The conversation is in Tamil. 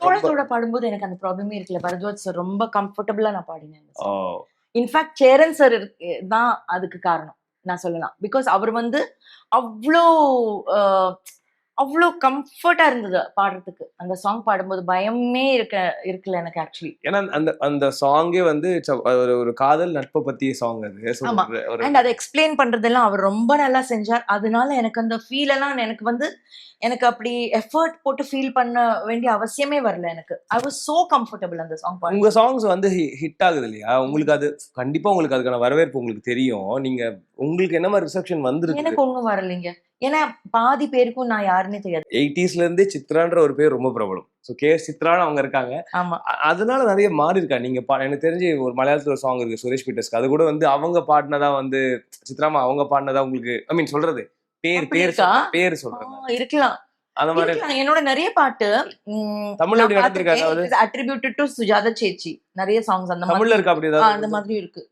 தோழத்தோட பாடும்போது எனக்கு அந்த ப்ராப்ளமே இருக்குல்ல பரத்வாஜ் சார் ரொம்ப கம்ஃபர்டபுளா நான் பாடினேன் இன்ஃபேக்ட் சேரன் சார் தான் அதுக்கு காரணம் நான் சொல்லலாம். பிகாஸ் அவர் வந்து அவ்வளோ அவ்வளோ கம்ஃபர்ட்டா இருந்தது பாடுறதுக்கு. அந்த சாங் பாடும்போது பயமே இருக்க இருக்குல்ல எனக்கு ஆக்சுவலி ஏன்னா அந்த அந்த சாங்கே வந்து ஒரு ஒரு காதல் நட்பை பத்திய சாங் அது. அண்ட் அதை எக்ஸ்பிளைன் பண்றதெல்லாம் அவர் ரொம்ப நல்லா செஞ்சார். அதனால எனக்கு அந்த ஃபீல் எல்லாம் எனக்கு வந்து எனக்கு அப்படி எஃபர்ட் போட்டு ஃபீல் பண்ண வேண்டிய அவசியமே வரல எனக்கு. ஐ வாஸ் சோ கம்ஃபர்டபுள் அந்த சாங் பாடு உங்க சாங்ஸ் வந்து ஹிட் ஆகுது இல்லையா? உங்களுக்கு அது கண்டிப்பா உங்களுக்கு அதுக்கான வரவேற்பு உங்களுக்கு தெரியும். நீங்க உங்களுக்கு என்ன மாதிரி ரிசப்ஷன் வந்திருக்கு? எனக்கு ஒண்ணும் வரலைங்க. ஏன்னா பாதி பேருக்கும் நான் யாருன்னே தெரியாது. எயிட்டிஸ்ல இருந்தே சித்ரான்ற ஒரு பேர் ரொம்ப பிரபலம். ஸோ கே சித்ரான்னு அவங்க இருக்காங்க. ஆமா. அதனால நிறைய மாறி இருக்கா நீங்க பா- எனக்கு தெரிஞ்சு ஒரு மலையாளத்துல ஒரு சாங் இருக்கு சுரேஷ் பீட்டர்ஸ்க்கு. அது கூட வந்து அவங்க பாடினதா வந்து சித்ராமா அவங்க பாடினதா உங்களுக்கு ஐ மீன் சொல்றது. பேர் அப்படி பேர் பேர் சொல்றேன் இருக்கலாம். அந்த மாதிரி. என்னோட நிறைய பாட்டு தமிழ்ல எப்படி நடந்திருக்கு அதாவது? அட்ரிபியூட்டட் டு சுஜாதா சேச்சி நிறைய சாங்ஸ் அந்த தமிழ்ல இருக்கா அப்படி அந்த மாதிரி இருக்கு.